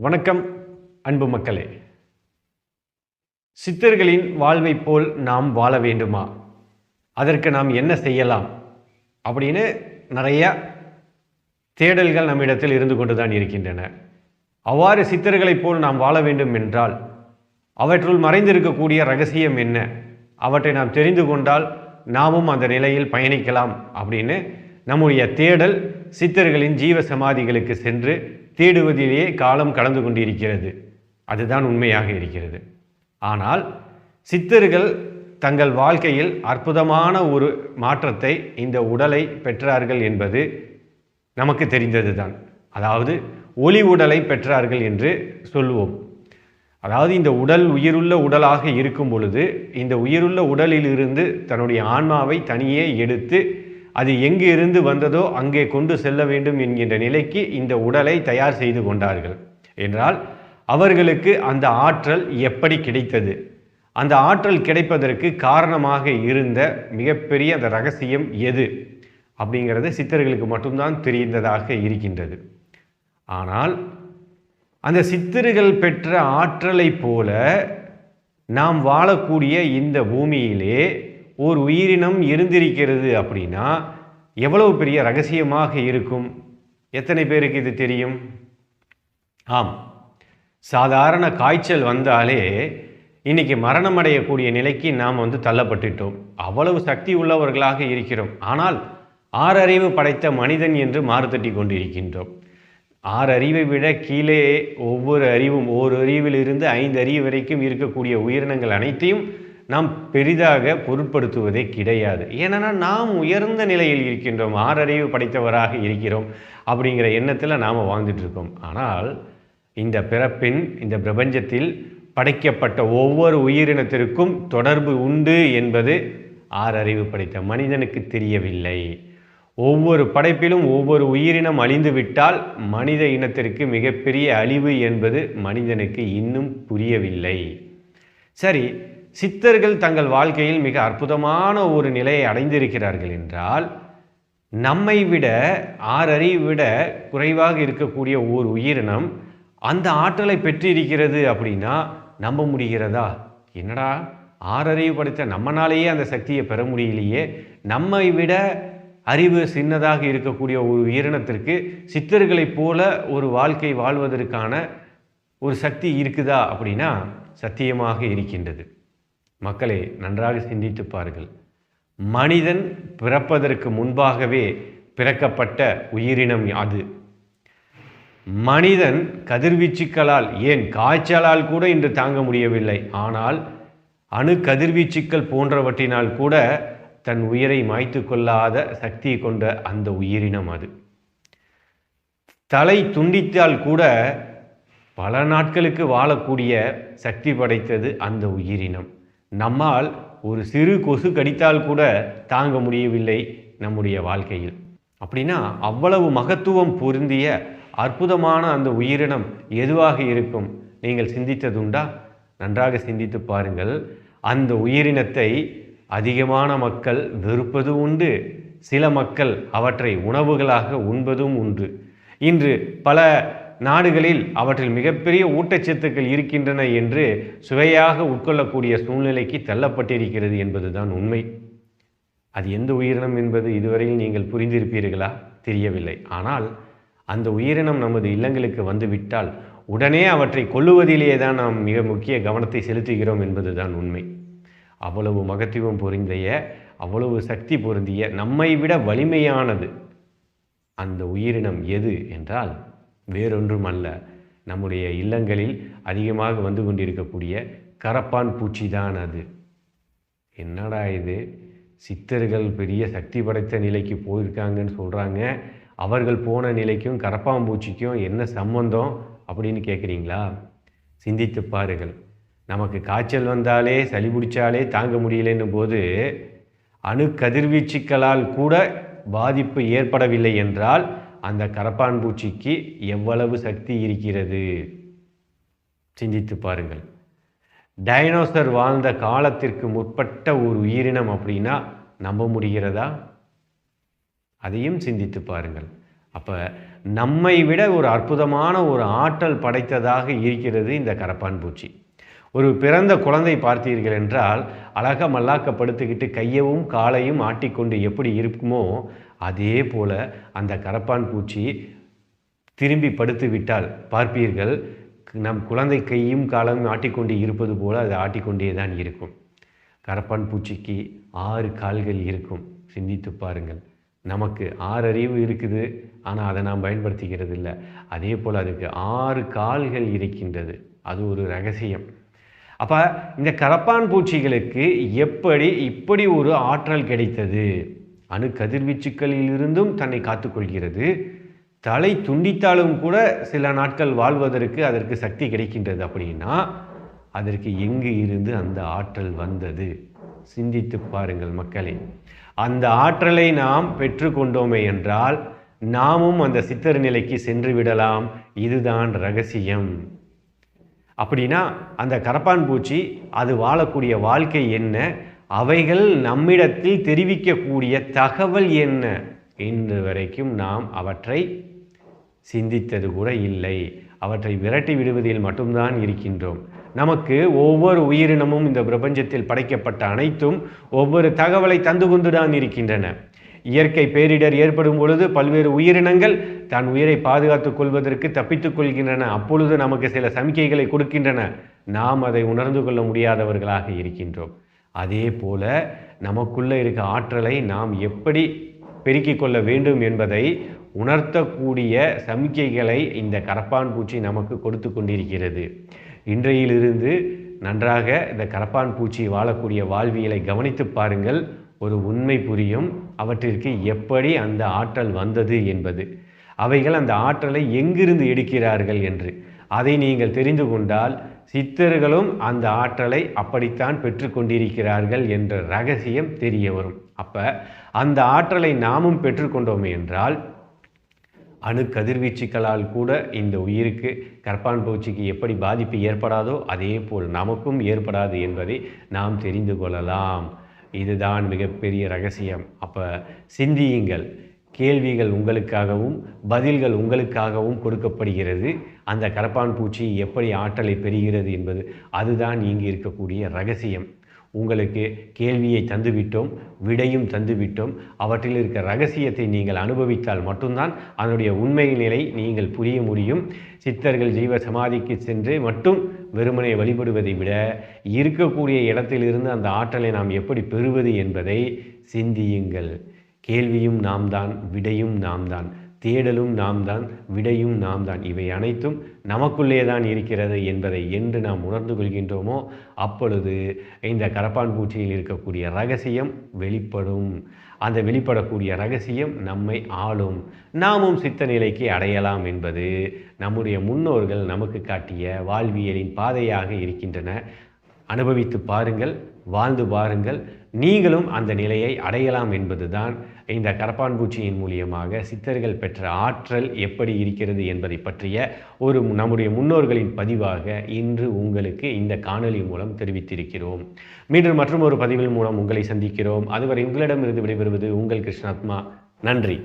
வணக்கம் அன்பு மக்களே. சித்தர்களின் வாழ்வைப் போல் நாம் வாழ வேண்டுமா? அதற்கு நாம் என்ன செய்யலாம்? அப்படின்னு நிறைய தேடல்கள் நம்மிடத்தில் இருந்து கொண்டு தான் இருக்கின்றன. அவ்வாறு சித்தர்களைப் போல் நாம் வாழ வேண்டும் என்றால் அவற்றுள் மறைந்திருக்கக்கூடிய ரகசியம் என்ன? அவற்றை நாம் தெரிந்து கொண்டால் நாமும் அந்த நிலையில் பயணிக்கலாம் அப்படின்னு நம்முடைய தேடல் சித்தர்களின் ஜீவ சமாதிகளுக்கு சென்று தேடுவதிலேயே காலம் கடந்து கொண்டிருக்கிறது. அதுதான் உண்மையாக இருக்கிறது. ஆனால் சித்தர்கள் தங்கள் வாழ்க்கையில் அற்புதமான ஒரு மாற்றத்தை இந்த உடலை பெற்றார்கள் என்பது நமக்கு தெரிந்ததுதான். அதாவது ஒளி உடலை பெற்றார்கள் என்று சொல்லுவோம் அதாவது இந்த உடல் உயிருள்ள உடலாக இருக்கும் பொழுது இந்த உயிருள்ள உடலிலிருந்து தன்னுடைய ஆன்மாவை தனியே எடுத்து அது எங்கு இருந்து வந்ததோ அங்கே கொண்டு செல்ல வேண்டும் என்கின்ற நிலைக்கு இந்த உடலை தயார் செய்து கொண்டார்கள். என்றால் அவர்களுக்கு அந்த ஆற்றல் எப்படி கிடைத்தது? அந்த ஆற்றல் கிடைப்பதற்கு காரணமாக இருந்த மிகப்பெரிய அந்த ரகசியம் எது? அப்படிங்கிறது சித்தர்களுக்கு மட்டும்தான் தெரிந்ததாக இருக்கின்றது. ஆனால் அந்த சித்தர்கள் பெற்ற ஆற்றலைப் போல நாம் வாழக்கூடிய இந்த பூமியிலே ஒரு உயிரினம் இருந்திருக்கிறது அப்படின்னா எவ்வளவு பெரிய ரகசியமாக இருக்கும்? எத்தனை பேருக்கு இது தெரியும்? ஆம். சாதாரண காய்ச்சல் வந்தாலே இன்னைக்கு மரணம் அடையக்கூடிய நிலைக்கு நாம் வந்து தள்ளப்பட்டுட்டோம். அவ்வளவு சக்தி உள்ளவர்களாக இருக்கிறோம். ஆனால் ஆறறிவு படைத்த மனிதன் என்று மாறுதட்டி கொண்டிருக்கின்றோம். ஆறு அறிவை விட கீழே ஒவ்வொரு அறிவும் ஓர் அறிவிலிருந்து ஐந்து அறிவு வரைக்கும் இருக்கக்கூடிய உயிரினங்கள் அனைத்தையும் நாம் பெரிதாக பொருட்படுத்துவதே கிடையாது. ஏன்னா நாம் உயர்ந்த நிலையில் இருக்கின்றோம் ஆறறிவு படைத்தவராக இருக்கிறோம் அப்படிங்கிற எண்ணத்தில் நாம் வாழ்ந்துட்டுருக்கோம் ஆனால் இந்த பிறப்பின் இந்த பிரபஞ்சத்தில் படைக்கப்பட்ட ஒவ்வொரு உயிரினத்திற்கும் தொடர்பு உண்டு என்பது ஆறறிவு படைத்த மனிதனுக்கு தெரியவில்லை. ஒவ்வொரு படைப்பிலும் ஒவ்வொரு உயிரினம் அழிந்துவிட்டால் மனித இனத்திற்கு மிகப்பெரிய அழிவு என்பது மனிதனுக்கு இன்னும் புரியவில்லை. சரி சித்தர்கள் தங்கள் வாழ்க்கையில் மிக அற்புதமான ஒரு நிலையை அடைந்திருக்கிறார்கள் என்றால் நம்மை விட ஆறறிவை விட குறைவாக இருக்கக்கூடிய ஓர் உயிரினம் அந்த ஆற்றலை பெற்றிருக்கிறது அப்படின்னா நம்ப முடிகிறதா? என்னடா ஆறறிவு படைத்த நம்மனாலேயே அந்த சக்தியை பெற முடியலையே. நம்மை விட அறிவு சின்னதாக இருக்கக்கூடிய ஒரு உயிரினத்திற்கு சித்தர்களைப் போல ஒரு வாழ்க்கை வாழ்வதற்கான ஒரு சக்தி இருக்குதா அப்படின்னா சத்தியமாக இருக்கின்றது. மக்களை நன்றாக சிந்தித்து பாருங்கள். மனிதன் பிறப்பதற்கு முன்பாகவே பிறக்கப்பட்ட உயிரினம் அது. மனிதன் கதிர்வீச்சுக்களால் ஏன் காய்ச்சலால் கூட இன்று தாங்க முடியவில்லை. ஆனால் அணு கதிர்வீச்சுக்கள் போன்றவற்றினால் கூட தன் உயிரை மாய்த்து கொள்ளாத சக்தி கொண்ட அந்த உயிரினம் அது. தலை துண்டித்தால் கூட பல நாட்களுக்கு வாழக்கூடிய சக்தி படைத்தது அந்த உயிரினம். நம்மால் ஒரு சிறு கொசு கடித்தால் கூட தாங்க முடியவில்லை நம்முடைய வாழ்க்கையில். அப்படின்னா அவ்வளவு மகத்துவம் பொருந்திய அற்புதமான அந்த உயிரினம் எதுவாக இருக்கும்? நீங்கள் சிந்தித்ததுண்டா? நன்றாக சிந்தித்து பாருங்கள். அந்த உயிரினத்தை அதிகமான மக்கள் வெறுப்பது உண்டு. சில மக்கள் அவற்றை உணவுகளாக உண்பதும் உண்டு. இன்று பல நாடுகளில் அவற்றில் மிகப்பெரிய ஊட்டச்சத்துக்கள் இருக்கின்றன என்று சுவையாக உட்கொள்ளக்கூடிய சூழ்நிலைக்கு தள்ளப்பட்டிருக்கிறது என்பதுதான் உண்மை. அது எந்த உயிரினம் என்பது இதுவரையில் நீங்கள் புரிந்திருப்பீர்களா? தெரியவில்லை. ஆனால் அந்த உயிரினம் நமது இல்லங்களுக்கு வந்துவிட்டால் உடனே அவற்றை கொல்லுவதிலேயே தான் நாம் மிக முக்கிய கவனத்தை செலுத்துகிறோம் என்பதுதான் உண்மை. அவ்வளவு மகத்துவம் பொருந்திய அவ்வளவு சக்தி பொருந்திய நம்மை விட வலிமையானது அந்த உயிரினம் எது என்றால் வேறொன்றும் அல்ல நம்முடைய இல்லங்களில் அதிகமாக வந்து கொண்டிருக்கக்கூடிய கரப்பான் பூச்சி தான் அது. என்னடா இது? சித்தர்கள் பெரிய சக்தி படைத்த நிலைக்கு போயிருக்காங்கன்னு சொல்கிறாங்க அவர்கள் போன நிலைக்கும் கரப்பாம்பூச்சிக்கும் என்ன சம்பந்தம் அப்படின்னு கேட்குறீங்களா சிந்தித்து பாருங்கள். நமக்கு காய்ச்சல் வந்தாலே சளி பிடிச்சாலே தாங்க முடியலன்னும் போது அணு கதிர்வீச்சுக்களால் கூட பாதிப்பு ஏற்படவில்லை என்றால் அந்த கரப்பான் பூச்சிக்கு எவ்வளவு சக்தி இருக்கிறது? சிந்தித்து பாருங்கள். டைனோசர் வாழ்ந்த காலத்திற்கு முற்பட்ட ஒரு உயிரினம் அப்படின்னா நம்ப முடிகிறதா? அதையும் சிந்தித்து பாருங்கள். அப்போ நம்மை விட ஒரு அற்புதமான ஒரு ஆற்றல் படைத்ததாக இருக்கிறது இந்த கரப்பான் பூச்சி. ஒரு பிறந்த குழந்தை பார்த்தீர்கள் என்றால் அழக மல்லாக்கப்படுத்திக்கிட்டு கையவும் காலையும் ஆட்டிக்கொண்டு எப்படி இருக்குமோ அதே போல் அந்த கரப்பான் பூச்சி திரும்பி படுத்து விட்டால் பார்ப்பீர்கள் நம் குழந்தை கையும் காலம் ஆட்டிக்கொண்டு இருப்பது போல் அது ஆட்டிக்கொண்டே தான் இருக்கும். கரப்பான் பூச்சிக்கு ஆறு கால்கள் இருக்கும். சிந்தித்து பாருங்கள். நமக்கு ஆறு அறிவு இருக்குது ஆனால் அதை நாம் பயன்படுத்திக்கிறது இல்லை அதே போல் அதுக்கு ஆறு கால்கள் இருக்கின்றது. அது ஒரு ரகசியம். அப்போ இந்த கரப்பான் பூச்சிகளுக்கு எப்படி இப்படி ஒரு ஆற்றல் கிடைத்தது? அணு கதிர்வீச்சுக்களிலிருந்தும் தன்னை காத்துக்கொள்கிறது தலை துண்டித்தாலும் கூட சில நாட்கள் வாழ்வதற்கு அதற்கு சக்தி கிடைக்கின்றது அப்படின்னா அதற்கு எங்கு இருந்து அந்த ஆற்றல் வந்தது? சிந்தித்து பாருங்கள் மக்களே. அந்த ஆற்றலை நாம் பெற்றுக்கொண்டோமே என்றால் நாமும் அந்த சித்தர் நிலைக்கு சென்று விடலாம். இதுதான் ரகசியம். அப்படின்னா அந்த கரப்பான் பூச்சி அது வாழக்கூடிய வாழ்க்கை என்ன? அவைகள் நம்மிடத்தில் தெரிவிக்கக்கூடிய தகவல் என்ன? இன்று வரைக்கும் நாம் அவற்றை சிந்தித்தது கூட இல்லை. அவற்றை விரட்டி விடுவதில் மட்டும்தான் இருக்கின்றோம். நமக்கு ஒவ்வொரு உயிரினமும் இந்த பிரபஞ்சத்தில் படைக்கப்பட்ட அனைத்தும் ஒவ்வொரு தகவலை தந்து கொண்டுதான் இருக்கின்றன. இயற்கை பேரிடர் ஏற்படும் பொழுது பல்வேறு உயிரினங்கள் தன் உயிரை பாதுகாத்துக் கொள்வதற்கு தப்பித்துக் கொள்கின்றன. அப்பொழுது நமக்கு சில சமிக்கைகளை கொடுக்கின்றன. நாம் அதை உணர்ந்து கொள்ள முடியாதவர்களாக இருக்கின்றோம். அதே போல நமக்குள்ளே இருக்க ஆற்றலை நாம் எப்படி பெருக்கிக் கொள்ள வேண்டும் என்பதை உணர்த்தக்கூடிய சமிக்கைகளை இந்த கரப்பான் பூச்சி நமக்கு கொடுத்து கொண்டிருக்கிறது. இன்றையிலிருந்து நன்றாக இந்த கரப்பான் பூச்சி வாழக்கூடிய வாழ்வியலை கவனித்து பாருங்கள். ஒரு உண்மை புரியும். அவற்றிற்கு எப்படி அந்த ஆற்றல் வந்தது என்பது. அவைகள் அந்த ஆற்றலை எங்கிருந்து எடுக்கிறார்கள் என்று. அதை நீங்கள் தெரிந்து கொண்டால் சித்தர்களும் அந்த ஆற்றலை அப்படித்தான் பெற்றுக்கொண்டிருக்கிறார்கள் என்ற ரகசியம் தெரிய வரும். அப்போ அந்த ஆற்றலை நாமும் பெற்றுக்கொண்டோமே என்றால் அணு கதிர்வீச்சுக்களால் கூட இந்த உயிருக்கு கற்பான் பூச்சிக்கு எப்படி பாதிப்பு ஏற்படாதோ அதே போல் நமக்கும் ஏற்படாது என்பதை நாம் தெரிந்து கொள்ளலாம். இதுதான் மிகப்பெரிய ரகசியம். அப்போ சிந்தியுங்கள். கேள்விகள் உங்களுக்காகவும் பதில்கள் உங்களுக்காகவும் கொடுக்கப்படுகிறது. அந்த கரப்பான் பூச்சி எப்படி ஆற்றலை பெறுகிறது என்பது அதுதான் இங்கு இருக்கக்கூடிய ரகசியம். உங்களுக்கு கேள்வியை தந்துவிட்டோம் விடையும் தந்துவிட்டோம். அவற்றில் இருக்க ரகசியத்தை நீங்கள் அனுபவித்தால் மட்டும்தான் அதனுடைய உண்மை நிலை நீங்கள் புரிய முடியும். சித்தர்கள் ஜீவ சமாதிக்கு சென்று மட்டும் வெறுமனை வழிபடுவதை விட இருக்கக்கூடிய இடத்திலிருந்து அந்த ஆற்றலை நாம் எப்படி பெறுவது என்பதை சிந்தியுங்கள். கேள்வியும் நாம் தான் விடையும் நாம் தான் தேடலும் நாம் தான் விடையும் நாம் தான் இவை அனைத்தும் நமக்குள்ளே தான் இருக்கிறது என்பதை என்று நாம் உணர்ந்து கொள்கின்றோமோ அப்பொழுது இந்த கரப்பான் பூச்சியில் இருக்கக்கூடிய ரகசியம் வெளிப்படும். அந்த வெளிப்படக்கூடிய ரகசியம் நம்மை ஆளும். நாமும் சித்த நிலைக்கு அடையலாம் என்பது நம்முடைய முன்னோர்கள் நமக்கு காட்டிய வாழ்வியலின் பாதையாக இருக்கின்றன. அனுபவித்து பாருங்கள் வாழ்ந்து பாருங்கள். நீங்களும் அந்த நிலையை அடையலாம் என்பதுதான் இந்த கரப்பான் பூச்சியின் மூலியமாக சித்தர்கள் பெற்ற ஆற்றல் எப்படி இருக்கிறது என்பதை பற்றிய ஒரு நம்முடைய முன்னோர்களின் பதிவாக இன்று உங்களுக்கு இந்த காணொலி மூலம் தெரிவித்திருக்கிறோம். மீண்டும் மற்றும் ஒரு பதிவில் மூலம் உங்களை சந்திக்கிறோம். அதுவரை உங்களிடமிருந்து விடைபெறுவது உங்கள் கிருஷ்ணாத்மா. நன்றி.